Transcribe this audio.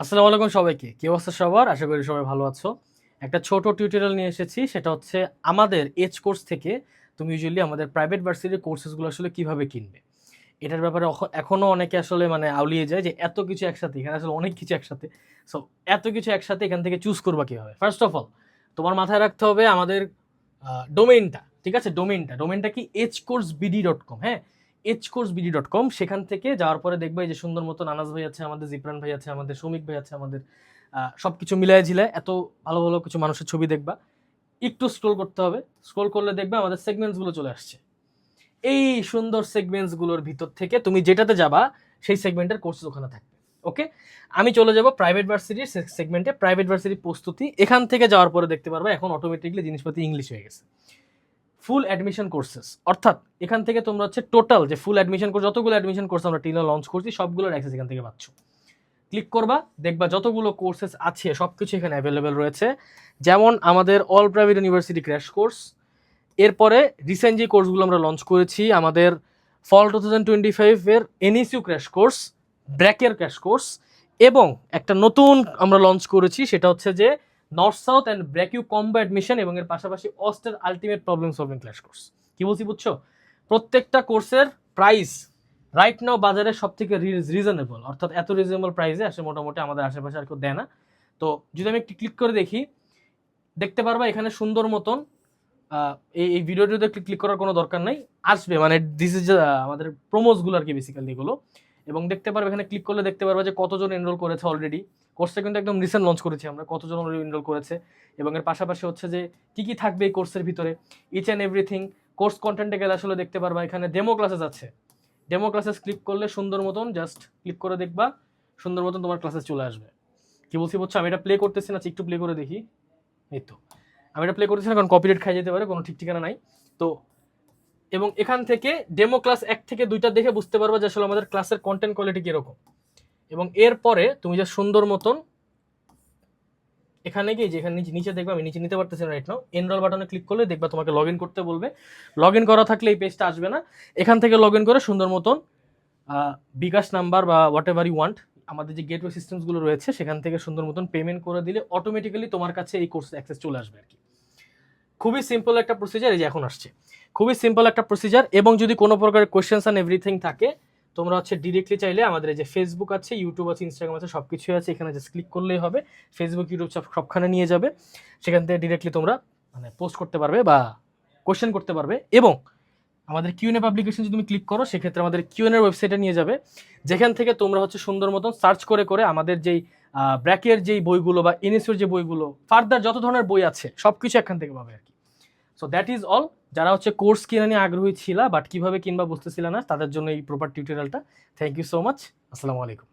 আসসালামু আলাইকুম সবাইকে। কি অবস্থা সবার? আশা করি সবাই ভালো আছো। একটা ছোট টিউটোরিয়াল নিয়ে এসেছি, সেটা হচ্ছে আমাদের এজ কোর্স থেকে তুমি ইউজুয়ালি আমাদের প্রাইভেট ভার্সিটির কোর্সেসগুলো আসলে কীভাবে কিনবে। এটার ব্যাপারে অখ- এখনও অনেকে আসলে মানে আউলিয়ে যায় যে এত কিছু একসাথে, এখানে আসলে অনেক কিছু একসাথে। সো এত কিছু একসাথে এখান থেকে চুজ করবা কীভাবে? ফার্স্ট অফ অল তোমার মাথায় রাখতে হবে আমাদের ডোমেইনটা ঠিক আছে? ডোমেইনটা ডোমেইনটা কি H course BD dot com হ্যাঁ? H course BD dot com সেখান থেকে যাওয়ার পরে দেখবে যে সুন্দর মতো নানাজ ভাই আছে, আমাদের জিপ্রান ভাই আছে, আমাদের শ্রমিক ভাই আছে, আমাদের সব কিছু মিলায় ঝিলায় এত ভালো ভালো কিছু মানুষের ছবি দেখবা। একটু স্ক্রোল করতে হবে। স্ক্রোল করলে দেখবে আমাদের সেগমেন্টসগুলো চলে আসছে। এই সুন্দর সেগমেন্টসগুলোর ভিতর থেকে তুমি যেটাতে যাবা, সেই সেগমেন্টের কোর্সেস ওখানে থাকবে। ওকে আমি চলে যাব প্রাইভেট ভার্সিটির সেগমেন্টে প্রাইভেট ভার্সিটির প্রস্তুতি। এখান থেকে যাওয়ার পরে দেখতে পারবে এখন অটোমেটিকলি জিনিসপাতি ইংলিশ হয়ে গেছে। ফুল অ্যাডমিশন কোর্সেস অর্থাৎ এখান থেকে তোমরা হচ্ছে টোটাল যে ফুল অ্যাডমিশন কোর্স যতগুলো অ্যাডমিশন কোর্স আমরা টিনে লঞ্চ করছি, সবগুলোর অ্যাক্সেস এখান থেকে পাচ্ছ। ক্লিক করবা, দেখবা যতগুলো কোর্সেস আছে সব কিছু এখানে অ্যাভেলেবেল রয়েছে। যেমন আমাদের all private university crash course এরপরে রিসেন্ট যে কোর্সগুলো আমরা লঞ্চ করেছি, আমাদের ফল টু থাউজেন্ড টোয়েন্টি ফাইভের এনইসিউ ক্র্যাশ কোর্স ব্র্যাকের ক্র্যাশ কোর্স এবং একটা নতুন আমরা লঞ্চ করেছি, সেটা হচ্ছে যে North South and BRACU combo admission এবং এর পাশাপাশি অস্টের ultimate problem solving class course কি বলছি বুঝছ? প্রত্যেকটা কোর্সের প্রাইস রাইট নাও বাজারে সব থেকে রিজনেবল অর্থাৎ এত রিজনেবল প্রাইসে আসে মোটামুটি আমাদের আশেপাশে আর কেউ দেয় না। তো যদি আমি একটু ক্লিক করে দেখি, দেখতে পারবা এখানে সুন্দর মতন এই এই ভিডিওটিতে ক্লিক করার কোনো দরকার নাই। আসবে মানে দিস ইজ আমাদের প্রোমোসগুলো আর কি বেসিক্যালি এগুলো। এবং দেখতে পারবে, এখানে ক্লিক করলে দেখতে পারবে যে কতজন এনরোল করেছে অলরেডি কোর্সটা কিন্তু একদম রিসেন্ট লঞ্চ করেছি আমরা, কতজন অলরেডি এনরোল করেছে। এবং এর পাশাপাশি হচ্ছে যে, কী কী থাকবে এই কোর্সের ভিতরে? ইচ অ্যান্ড এভরিথিং কোর্স কন্টেন্টে গেলে আসলে দেখতে পারবা, এখানে ডেমো ক্লাসেস আছে। ডেমো ক্লাসেস ক্লিক করলে সুন্দর মতন জাস্ট ক্লিক করে দেখবা, সুন্দর মতন তোমার ক্লাসেস চলে আসবে। কি বলছি বলছো আমি এটা প্লে করতেছি না একটু প্লে করে দেখি। এই তো। আমি এটা প্লে করতেছি না, কারণ কপিরেট খাই যেতে পারে, কোনো ঠিক ঠিকানা নাই। তো এবং এখান থেকে ডেমো ক্লাস এক থেকে দুইটা দেখে বুঝতে পারবা যে আসলে আমাদের ক্লাসের কন্টেন্ট কোয়ালিটি কীরকম। এবং এরপরে তুমি যা সুন্দর মতন এখানে গিয়ে যেখানে নিচে নিচে দেখবে, আমি নিচে নিতে পারতেছি না রাইট নাও এনরোল বাটনে ক্লিক করলে দেখবা তোমাকে লগ করতে বলবে। লগ করা থাকলে এই পেজটা আসবে না। এখান থেকে লগ করে সুন্দর মতন বিকাশ নাম্বার বা হোয়াট এভার ইউ ওয়ান্ট আমাদের যে গেটওয়ে সিস্টেমসগুলো রয়েছে, সেখান থেকে সুন্দর মতন পেমেন্ট করে দিলে অটোমেটিক্যালি তোমার কাছে এই কোর্স অ্যাক্সেস চলে আসবে আর কি। খুবই সিম্পল একটা প্রসিজার এই যে এখন আসছে। খুবই সিম্পল একটা প্রসিজার এবং যদি কোনো প্রকারের কোয়েশ্চেন্স অ্যান্ড এভরিথিং থাকে, তোমরা হচ্ছে ডিরেক্টলি চাইলে আমাদের যে ফেসবুক আছে ইউটিউব আছে ইনস্টাগ্রাম আছে সব কিছুই আছে, এখানে জাস্ট ক্লিক করলেই হবে। ফেসবুক ইউটিউব সব সবখানে নিয়ে যাবে। সেখান থেকে ডিরেক্টলি তোমরা মানে পোস্ট করতে পারবে বা কোয়েশ্চেন করতে পারবে এবং আমাদের কিউএনএ পাবলিকেশন যদি তুমি ক্লিক করো, সেক্ষেত্রে আমাদের কিউএনএর ওয়েবসাইটে নিয়ে যাবে। যেখান থেকে তোমরা হচ্ছে সুন্দর মতন সার্চ করে করে আমাদের যেই ব্র্যাকের যেই বইগুলো বা এনএসিওর যে বইগুলো, ফার্দার যত ধরনের বই আছে সব কিছু এখান থেকে পাবে আর কি। সো দ্যাট ইজ অল যারা হচ্ছে কোর্স কিনে নিয়ে আগ্রহী ছিল বাট কীভাবে কিনবা বুঝতেছিল না, তাদের জন্য এই প্রপার টিউটোরিয়ালটা থ্যাংক ইউ সো মাচ আসসালামু আলাইকুম।